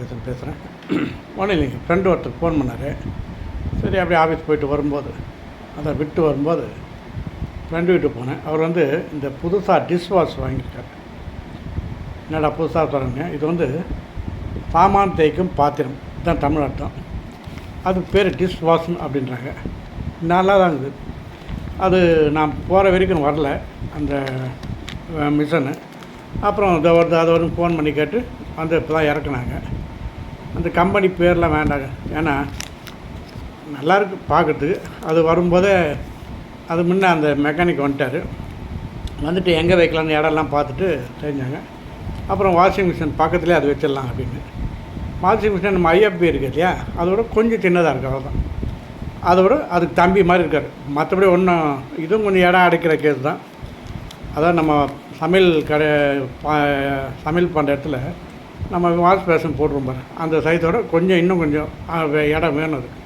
பேசுகிறேன் ஒன்றும் இல்லைங்க ஃப்ரெண்டு ஒருத்தர் ஃபோன் பண்ணார். சரி அப்படியே ஆஃபீஸ் போயிட்டு வரும்போது அதை விட்டு வரும்போது ஃப்ரெண்டு வீட்டு போனேன். அவர் வந்து இந்த புதுசாக டிஷ் வாஷ் வாங்கியிருக்காரு. என்னடா புதுசாக சொல்கிறேங்க இது வந்து சாமான் தேய்க்கும் பாத்திரம். இதுதான் தமிழ் அர்த்தம். அது பேர் டிஷ் வாஷ்னு அப்படின்றாங்க. நல்லா தான் இருக்குது அது நான் போகிற வரைக்கும் வரல அந்த மிஷனு அப்புறம் இதை வருது அதை வருது ஃபோன் பண்ணி கேட்டு வந்து இப்போ தான் இறக்குனாங்க. அந்த கம்பெனி பேர்லாம் வேண்டாங்க. ஏன்னா நல்லாயிருக்கு பார்க்கறதுக்கு. அது வரும்போதே அது முன்ன அந்த மெக்கானிக் வந்துட்டார். வந்துட்டு எங்கே வைக்கலாம்னு இடம்லாம் பார்த்துட்டு தெரிஞ்சாங்க. அப்புறம் வாஷிங் மிஷின் பக்கத்துலேயே அது வச்சிடலாம் அப்படின்னு. வாஷிங் மிஷின் நம்ம ஐஎஃப்பி இருக்குது இல்லையா? அதோட கொஞ்சம் சின்னதாக இருக்குது அவ்வளோதான் அதோட அதுக்கு தம்பி மாதிரி இருக்கார். மற்றபடி ஒன்றும் இதுவும் கொஞ்சம் இடம் அடைக்கிற கேஸ் தான். அதான் நம்ம சமையல் கடை பா- சமையல் பண்ணுற இடத்துல நம்ம வாஷ் பேஷன் போட்டுருவோம் பாரு. அந்த சைஸோட கொஞ்சம் இன்னும் கொஞ்சம் இடம் வேணும் அதுக்கு.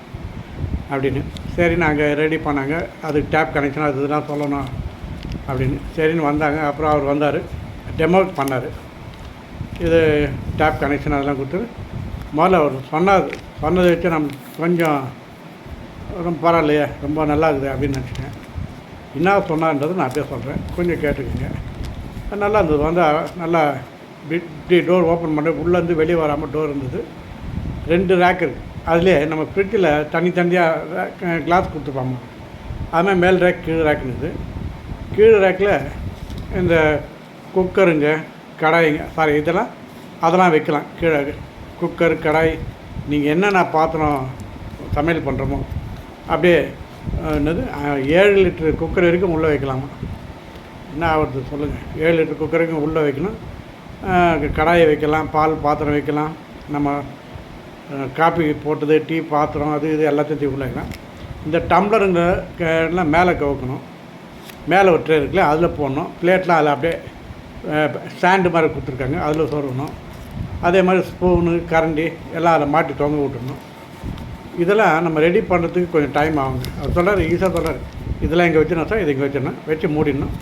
அப்படின்னு. சரி நாங்கள் ரெடி பண்ணாங்க. அதுக்கு டேப் கனெக்ஷன் அது இதெல்லாம் சொல்லணும் அப்படின்னு. சரின்னு வந்தாங்க. அப்புறம் அவர் வந்தார். டெமோ பண்ணார். இது டேப் கனெக்ஷன் அதெல்லாம் கொடுத்து. முதல்ல அவர் சொன்னார். சொன்னதை வச்சு நம்ம கொஞ்சம் ரொம்ப பரவாயில்லையே ரொம்ப நல்லா இருக்குது அப்படின்னு நினச்சிட்டேன். என்ன சொன்னார்ன்றது நான் அப்படியே சொல்கிறேன் கொஞ்சம் கேட்டுக்கோங்க. நல்லா இருந்தது. வந்து நல்லா இப்படி டோர் ஓப்பன் பண்ண உள்ளேருந்து வெளியே வராமல் டோர் இருந்தது. ரெண்டு ரேக் இருக்குது அதுலேயே நம்ம ஃப்ரிட்ஜில் தனித்தனியாக கிளாஸ் கொடுத்துருப்பாங்க. அதுமாதிரி மேல் ரேக் கீழ் ரேக் இருந்தது. கீழ் ரேக்கில் இந்த குக்கருங்க கடாய்ங்க சாரி இதெல்லாம் அதெல்லாம் வைக்கலாம். கீழே குக்கர் கடாய் நீங்கள் என்னென்ன பாத்திரம் சமையல் பண்ணுறோமோ அப்படியே என்னது ஏழு லிட்டரு குக்கர் வரைக்கும் உள்ளே வைக்கலாமா? என்ன ஆகுறது சொல்லுங்கள் ஏழு லிட்டர் குக்கருக்கும் உள்ளே வைக்கணும். கடாயை வைக்கலாம் பால் பாத்திரம் வைக்கலாம் நம்ம காப்பி போட்டது டீ பாத்திரம் அது இது எல்லாத்தையும் தூக்கி உள்ள வைக்கலாம் இந்த டம்ளருங்க எல்லாம் மேலே கவுக்கணும். மேலே ஒரு ட்ரே இருக்குல்ல அதில் போடணும். பிளேட்லாம் அதில் அப்படியே ஸ்டாண்டு மாதிரி கொடுத்துருக்காங்க அதில் சொருகணும். அதே மாதிரி ஸ்பூனு கரண்டி எல்லாம் அதில் மாட்டி தொங்க விட்டுறணும் இதெல்லாம் நம்ம ரெடி பண்ணுறதுக்கு கொஞ்சம் டைம் ஆகுங்க. அவர் சொல்கிறார் ஈஸியாக சொல்கிறார் இதெல்லாம் இங்கே வச்சுனா சார். இது இங்கே வச்சிடணும். வச்சு மூடிடணும்.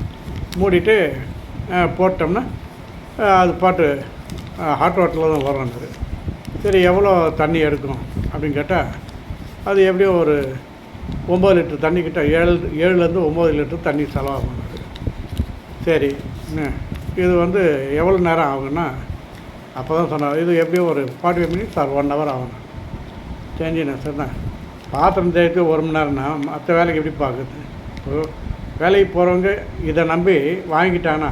மூடிட்டு போட்டோம்னா அது பாட்டு ஹாட் வாட்டரில் தான் வர்றோன்றது சரி எவ்வளோ தண்ணி எடுக்கும் அப்படின்னு கேட்டால் அது எப்படியும் ஒரு ஒம்பது லிட்டர் தண்ணி கிட்ட ஏழு ஏழுலேருந்து ஒம்பது லிட்டர் தண்ணி செலவாகும் சரி இது வந்து எவ்வளோ நேரம் ஆகும்னா அப்போ தான் சொன்னார். இது எப்படியும் ஒரு forty five minutes or one hour ஆகும். தெரிஞ்சுண்ணே சார் தான் பாத்திரம் தேய்க்க ஒரு மணி நேரம்னா மற்ற வேலைக்கு எப்படி பார்க்குது வேலைக்கு போகிறவங்க இதை நம்பி வாங்கிட்டாங்கன்னா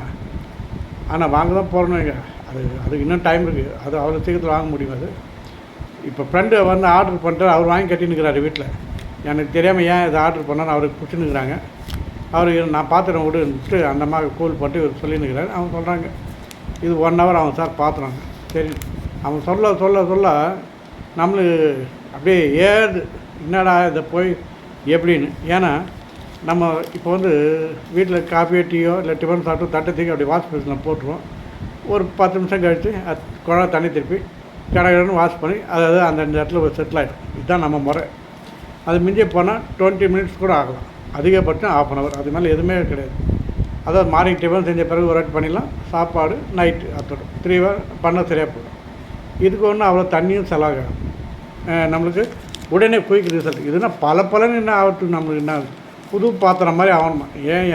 ஆனால் வாங்க தான் போகிறோன்னு அது அதுக்கு இன்னும் டைம் இருக்குது அது அவ்வளோ சீக்கிரத்தில் வாங்க முடியும் அது. இப்போ ஃப்ரெண்டு வந்து ஆர்டர் பண்ணிட்டு அவர் வாங்கி கட்டினுக்கிறாரு வீட்டில் எனக்கு தெரியாமல் ஏன் இதை ஆர்டர் பண்ணான்னு அவருக்கு பிடிச்சினுக்கிறாங்க அவர் நான் பாத்திரம் விடுன்ட்டு அந்த மாதிரி கூல் போட்டு இவர் சொல்லினுக்கிறாரு அவங்க சொல்கிறாங்க இது ஒன் ஹவர் அவன் சார் பாத்திரம் சரி. அவன் சொல்ல சொல்ல சொல்ல நம்மளுக்கு அப்படியே ஏது என்னடா இதை போய் எப்படின்னு. ஏன்னா நம்ம இப்போ வந்து வீட்டில் காஃபியோ டீயோ இல்லை டிஃபன் சாப்பிட்டு தட்டை தூக்கி அப்படி வாஷ் பேஷனில் போட்டுருவோம். ஒரு பத்து நிமிஷம் கழித்து அது குழா தண்ணி திருப்பி கடகடன்னு வாஷ் பண்ணி அதாவது அந்த அந்த இடத்துல ஒரு செட்டில் ஆகிடும் இதுதான் நம்ம முறை. அது மிஞ்சி போனால் டுவெண்ட்டி மினிட்ஸ் கூட ஆகலாம். அதிகபட்சம் ஆஃப் அன் ஹவர் அது மேலே எதுவுமே கிடையாது. அதாவது மார்னிங் டிஃபன் செஞ்ச பிறகு ஒரு வாட்டி பண்ணிடலாம். சாப்பாடு நைட்டு அத்தோட. த்ரீ ஹவர் பண்ண சரியாக போயிடும் இதுக்கு ஒன்றும் அவ்வளோ தண்ணியும் செலவாகும் நம்மளுக்கு உடனே குயிக் ரிசல்ட் இதுனா பல பலன்னு என்ன ஆகட்டும் நம்மளுக்கு என்ன ஆகுது? புது பாத்திரம் மாதிரி ஆகணுமா? ஏன்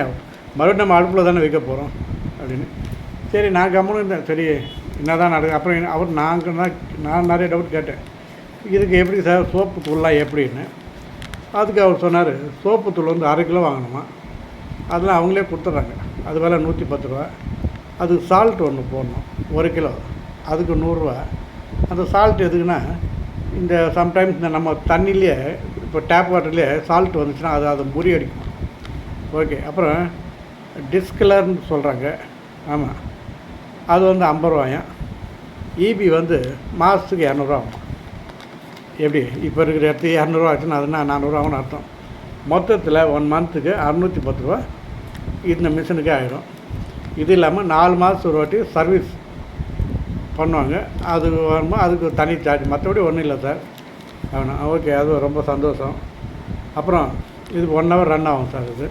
மறுபடியும் நம்ம அடுப்பில் தானே வைக்க போகிறோம் அப்படின்னு. சரி நான் கம்முன்னு இருந்தேன். சரி என்ன தான் நடக்குது? அப்புறம் அவர் நாங்கள் தான் நான் நிறைய டவுட் கேட்டேன். இதுக்கு எப்படி சார் சோப்பு தூள்லாம் எப்படின்னு? அதுக்கு அவர் சொன்னார் சோப்பு தூள் வந்து அரை கிலோ வாங்கணுமா? அதெல்லாம் அவங்களே கொடுத்துட்றாங்க. அது வேலை நூற்றி பத்து ரூபா. அதுக்கு சால்ட் ஒன்று போடணும் ஒரு கிலோ. அதுக்கு நூறுரூவா அந்த சால்ட் எதுக்குன்னா இந்த சம்டைம்ஸ் இந்த நம்ம தண்ணியிலேயே இப்போ டேப் வாட்டர்லேயே சால்ட் வந்துச்சுன்னா அது அதை முறியடிக்கும் ஓகே அப்புறம் டிஸ்கலர்னு சொல்கிறாங்க ஆமாம் அது வந்து ஐம்பது ரூபாயும் இபி வந்து மாதத்துக்கு இரநூறுவா ஆகும். எப்படி? இப்போ இருக்கிற இடத்துக்கு இரநூறுவா ஆச்சுன்னா அதுனா நானூறுவான்னு அர்த்தம். மொத்தத்தில் ஒன் மந்த்துக்கு அறநூற்றி பத்து ரூபா இந்த மிஷினுக்கே ஆயிரும். இது இல்லாமல் நாலு மாதத்துக்கு ஒரு வாட்டி சர்வீஸ் பண்ணுவாங்க. அது வரும்போது அதுக்கு தனி சார்ஜ் மற்றபடி ஒன்றும் இல்லை சார். ஆகணும் ஓகே அது ரொம்ப சந்தோஷம். அப்புறம் இது ஒன் ஹவர் ரன் ஆகும் சார் இது.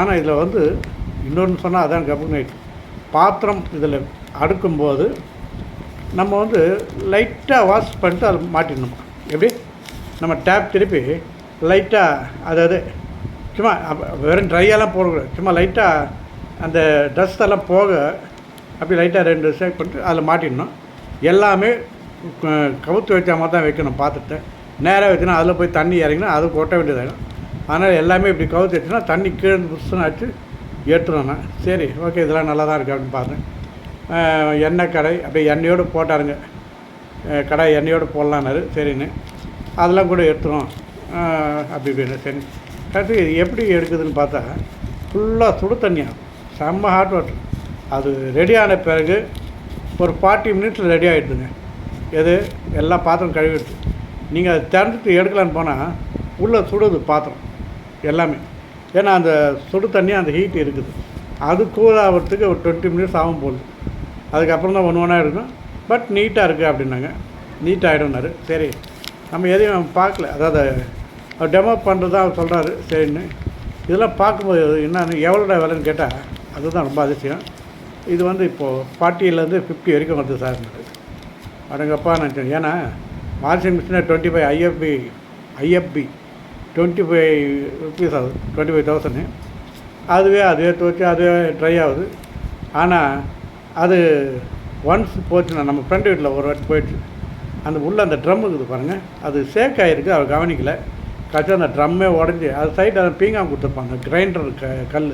ஆனால் இதில் வந்து இன்னொன்று சொன்னால் அதான் கப்பு பாத்திரம் இதில் அடுக்கும்போது நம்ம வந்து லைட்டாக வாஷ் பண்ணிட்டு அதை மாட்டிடணும். எப்படி? நம்ம டேப் திருப்பி லைட்டாக அதாவது சும்மா வெறும் ட்ரையெல்லாம் போடக்கூடாது. சும்மா லைட்டாக அந்த ட்ரெஸ் எல்லாம் போக அப்படி லைட்டாக ரெண்டு ஷேக் பண்ணிட்டு அதில் மாட்டிடணும். எல்லாமே கவுத்து வச்ச மாதிரி தான் வைக்கணும் பார்த்துட்டு நேராக வச்சுனா அதில் போய் தண்ணி இறங்கினா அது கொட்ட வேண்டியதாகும் அதனால் எல்லாமே இப்படி கவுத்து வச்சுனா தண்ணி கீழே புதுசுன்னு ஆச்சு எடுத்துருவேன் நான். சரி ஓகே இதெல்லாம் நல்லா தான் இருக்குது அப்படின்னு பார்த்தேன் எண்ணெய் கடை அப்படியே எண்ணெயோடு போட்டாருங்க. கடை எண்ணெயோடு போடலான்னாரு. சரின்னு. அதெல்லாம் கூட எடுத்துரும். அப்படி இப்படின்னு சரி. கடைசி இது எப்படி எடுக்குதுன்னு பார்த்தா ஃபுல்லாக சுடு தண்ணியாக செம்ம ஹாட் வாட்டர் அது ரெடி ஆன பிறகு ஒரு ஃபார்ட்டி மினிட்ஸில் ரெடி ஆகிடுதுங்க எது? எல்லா பாத்திரம் கழுவிடுது நீங்கள் அதை திறந்துட்டு எடுக்கலான்னு போனால் உள்ளே சுடுது பாத்திரம். எல்லாமே. ஏன்னா அந்த சுடு தண்ணி அந்த ஹீட் இருக்குது. அது கூல் ஆகிறதுக்கு ஒரு டுவெண்ட்டி மினிட்ஸ் ஆகும் போகுது அதுக்கப்புறம் தான் ஒன்று ஒன்றா இருக்கும் பட் நீட்டாக இருக்குது அப்படின்னாங்க. நீட் ஆகிடும்னாரு சரி நம்ம எதையும் பார்க்கல. அதாவது அவர் டெமோ பண்ணுறதா அவர் சொல்கிறாரு சரின்னு. இதெல்லாம் பார்க்கும்போது என்னன்னு எவ்வளோட விலைன்னு கேட்டால் அதுதான் ரொம்ப அதிசயம். இது வந்து இப்போது ஃபார்ட்டியிலேருந்து ஃபிஃப்டி வரைக்கும் வருது சார். அடங்கப்பா நினச்சேன் ஏன்னா வாஷிங் மிஷினை twenty five IFB IFB twenty five rupees ஆகுது டுவெண்ட்டி ஃபைவ் தௌசண்ட் அதுவே அதுவே துவச்சி அதுவே ட்ரை ஆகுது. ஆனால் அது ஒன்ஸ் போச்சுன்னா நம்ம ஃப்ரெண்டு வீட்டில் ஒரு வாட்டி போயிடுச்சு. அந்த உள்ளே அந்த ட்ரம் இருக்குது பாருங்கள் அது சேக் ஆகிருக்கு அவர் கவனிக்கலை. கடைசி அந்த ட்ரம்மே உடஞ்சி அது சைடு அதை பீங்காம் கொடுத்துருப்பாங்க கிரைண்டர் க கல்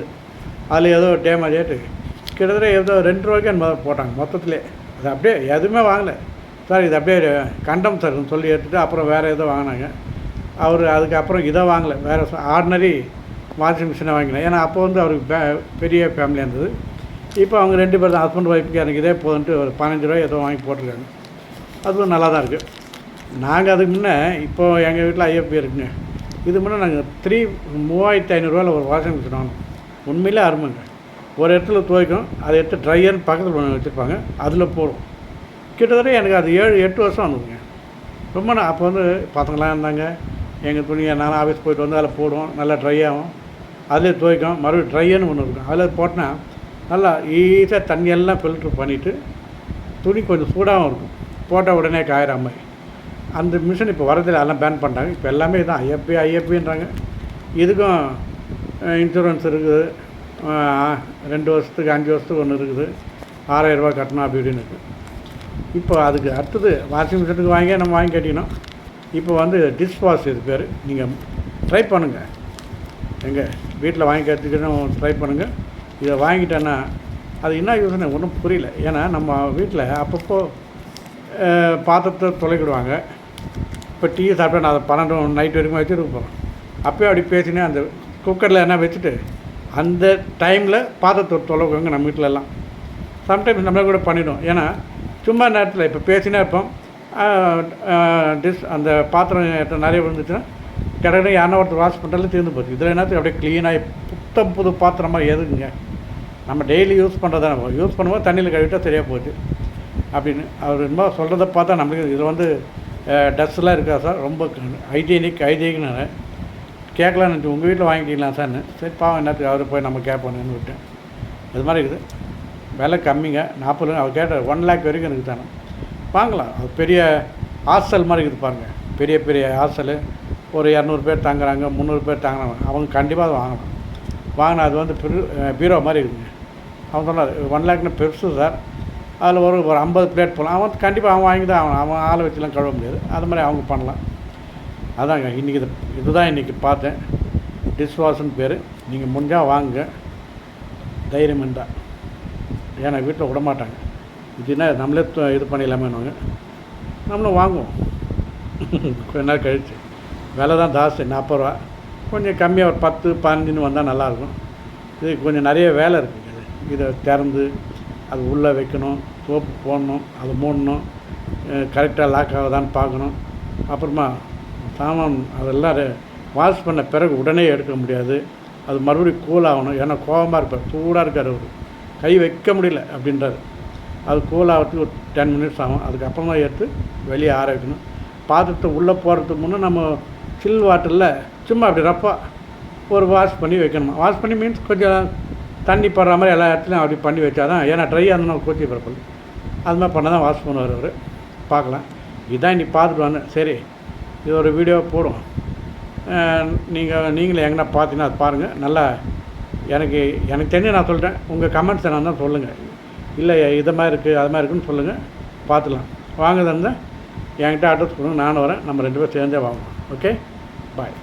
அதில் ஏதோ டேமேஜ் ஆகிட்டு கிட்டத்தட்ட ஏதோ ரெண்டு ரூபாய்க்கு என்னமோ போட்டாங்க மொத்தத்துலேயே அது அப்படியே எதுவுமே வாங்கலை. சார் இது அப்படியே கண்டம் சார்னு சொல்லி எடுத்துகிட்டு அப்புறம் வேறு ஏதோ வாங்கினாங்க. அவர் அதுக்கப்புறம் இதை வாங்கலை. வேறு ஆர்டினரி வாஷிங் மிஷினை வாங்கினேன். ஏன்னா அப்போ வந்து அவருக்கு பே- பெரிய ஃபேமிலியாக இருந்தது. இப்போ அவங்க ரெண்டு பேர் தான் ஹஸ்பண்ட் ஒய்ஃபுக்கு எனக்கு இதே போதுன்ட்டு ஒரு பதினஞ்சு ரூபாய் ஏதோ வாங்கி போட்டிருக்காங்க. அதுவும் நல்லா தான் இருக்குது நாங்கள் அதுக்கு முன்னே இப்போது எங்கள் வீட்டில் ஐஎஃப்பி இருக்குங்க. இது முன்னே நாங்கள் த்ரீ மூவாயிரத்தி ஐநூறுரூவாவில் ஒரு வாஷிங் மிஷின் வாங்கினோம். உண்மையிலே அருமைங்க. ஒரு இடத்துல துவைக்கும் அதை எடுத்து ட்ரையர்னு பக்கத்தில் ஒன்று வச்சுருப்பாங்க. அதில் போடும். கிட்டத்தட்ட எனக்கு அது ஏழு எட்டு வருஷம் ஆனதுங்க. ரொம்ப நான் அப்போ வந்து பசங்களாம் இருந்தாங்க. எங்கள் துணியை நானும் ஆஃபீஸ் போயிட்டு வந்து அதில் போடுவோம். நல்லா ட்ரை ஆகும். அதிலே துவைக்கும். மறுபடியும் ட்ரைன்னு ஒன்று இருக்கும். அதில் போட்டோன்னா நல்லா ஈஸியாக தண்ணியெல்லாம் ஃபில்ட்ரு பண்ணிவிட்டு துணி கொஞ்சம் சூடாகவும் இருக்கும். போட்ட உடனே காயிற மாதிரி. அந்த மிஷின் இப்போ வரதில்லை எல்லாம் பேன் பண்ணிட்டாங்க. இப்போ எல்லாமே தான் ஐஎப்பி ஐஎப்பின்றாங்க இதுக்கும் இன்சூரன்ஸ் இருக்குது. ரெண்டு வருஷத்துக்கு அஞ்சு வருஷத்துக்கு ஒன்று இருக்குது. ஆறாயிரரூபா கட்டணும் அப்படி இப்படின்னு இருக்குது இப்போ அதுக்கு அடுத்தது வாஷிங் மிஷினுக்கு வாங்கி நம்ம வாங்கி கட்டிக்கணும். இப்போ வந்து டிஷ் வாஷ் இது பேர். நீங்கள் ட்ரை பண்ணுங்கள் எங்கே வீட்டில் வாங்கி கற்றுக்கணும் ட்ரை பண்ணுங்கள் இதை வாங்கிட்டேன்னா அது என்ன யூஸ்னு ஒன்றும் புரியல. ஏன்னா நம்ம வீட்டில் அப்பப்போ பாத்திரத்தை தொலைக்கிடுவாங்க. இப்போ டீ சாப்பிட்டா நான் அதை பன்னெண்டு நைட் வரைக்கும் வச்சுட்டு போகிறோம் அப்போயே அப்படி பேசினே அந்த குக்கரில் என்ன வச்சுட்டு அந்த டைமில் பாத்திரத்தை தொலைக்குவாங்க நம்ம வீட்டிலலாம் சம்டைம்ஸ் நம்மளே கூட பண்ணிவிடும் ஏன்னா சும்மா நேரத்தில் இப்போ பேசினா இருப்போம். டிஷ் அந்த பாத்திரம் நிறைய விழுந்துச்சுன்னா கடற்கரை யானை ஒருத்தர் வாஷ் பண்ணுறதுல தீர்ந்து போச்சு. இதில் என்னத்துக்கு அப்படியே க்ளீனாகி புத்தம் புது பாத்திரமாக எதுக்குங்க? நம்ம டெய்லி யூஸ் பண்ணுறதா யூஸ் பண்ணும்போது தண்ணியில் கழுவிட்டால் சரியாக போச்சு அப்படின்னு அவர் என்னமோ சொல்கிறத பார்த்தா நம்மளுக்கு இது வந்து டஸ்ட்லாம் இருக்கா சார்? ரொம்ப ஹைஜீனிக் ஹைஜீனிக்னு கேட்கலான்னு உங்கள் வீட்டில் வாங்கிக்கலாம் சார்னு. சரி பாவம் என்னத்துக்கு? அவர் போய் நம்ம கேட்போன்னு விட்டேன். இது மாதிரி இருக்குது. விலை கம்மிங்க. நாற்பது அவர் கேட்ட ஒன் லேக் வரைக்கும் இருக்குது தானே வாங்கலாம். அது பெரிய ஹாஸ்டல் மாதிரி இருக்குது பாருங்கள் பெரிய பெரிய ஹாஸ்டலு. ஒரு இரநூறு பேர் தங்குறாங்க முந்நூறு பேர் தங்குறாங்க. அவங்க கண்டிப்பாக அதை வாங்கலாம் வாங்கினா அது வந்து பெரு பீரோ மாதிரி இருக்குங்க. அவன் சொன்னார் ஒன் லேக்னு பெருசு சார். அதில் ஒரு ஒரு ஐம்பது பிளேட் போகலாம் அவன் கண்டிப்பாக அவன் வாங்கி தான் அவன் அவன் ஆளை வச்சுலாம் கழுவ முடியாது. அது மாதிரி அவங்க பண்ணலாம். அதாங்க இன்றைக்கி இது இதுதான் இன்றைக்கி பார்த்தேன். டிஷ்வாஷ்னு பேர். நீங்கள் முடிஞ்சால் வாங்குங்க. தைரியம் இருந்தால் ஏன்னா வீட்டில் விட மாட்டாங்க இதுனா நம்மளே இது பண்ணிடலாமேனுவாங்க நம்மளும் வாங்குவோம். கொஞ்ச நேரம் கழிச்சு. விலை தான் ஜாஸ்தி நாற்பது ரூபா. கொஞ்சம் கம்மியாக ஒரு பத்து பதினஞ்சுன்னு வந்தால் நல்லாயிருக்கும். இது கொஞ்சம் நிறைய வேலை இருக்குது இதை திறந்து அது உள்ளே வைக்கணும் தோப்பு போடணும் அது மூடணும் கரெக்டாக லாக் ஆகுதான்னு பார்க்கணும். அப்புறமா சாமான் அதெல்லாம் வாஷ் பண்ண பிறகு உடனே எடுக்க முடியாது. அது மறுபடியும் கூல் ஆகணும். ஏன்னா கோபமாக இருப்பார். சூடாக இருக்கார் அவர். கை வைக்க முடியல அப்படின்றது அது கூல் ஆகிறதுக்கு ஒரு டென் மினிட்ஸ் ஆகும். அதுக்கப்புறமா எடுத்து வெளியே ஆற வைக்கணும். பாத்திரத்தை உள்ளே போகிறதுக்கு முன்னே நம்ம சில் வாட்டரில் சும்மா அப்படி ரப்பாக ஒரு வாஷ் பண்ணி வைக்கணும்? வாஷ் பண்ணி மீன்ஸ் கொஞ்சம் தண்ணி படுற மாதிரி எல்லா இடத்துலையும் அப்படி பண்ணி வச்சா தான் ஏன்னா ட்ரை ஆகணும் கோச்சி பரப்பல் அது மாதிரி பண்ண தான் வாஷ் பண்ணுவார் அவர். பார்க்கலாம். இதான் நீ பார்த்துட்டு வந்தேன். சரி இது ஒரு வீடியோ போடும் நீங்கள் நீங்களே எங்கன்னா பார்த்தீங்கன்னா அது பாருங்கள் நல்லா எனக்கு எனக்கு தெரிஞ்சு நான் சொல்கிறேன் உங்கள் கமெண்ட்ஸ் என்னன்னா தான் சொல்லுங்கள் இல்லை இது மாதிரி இருக்குது அது மாதிரி இருக்குன்னு சொல்லுங்கள் பார்த்துக்கலாம். வாங்க இருந்தால் என்கிட்ட அட்ரஸ் கொடுங்க. நானும் வரேன். நம்ம ரெண்டு பேரும் சேர்ந்தே வாங்குவோம் ஓகே பாய்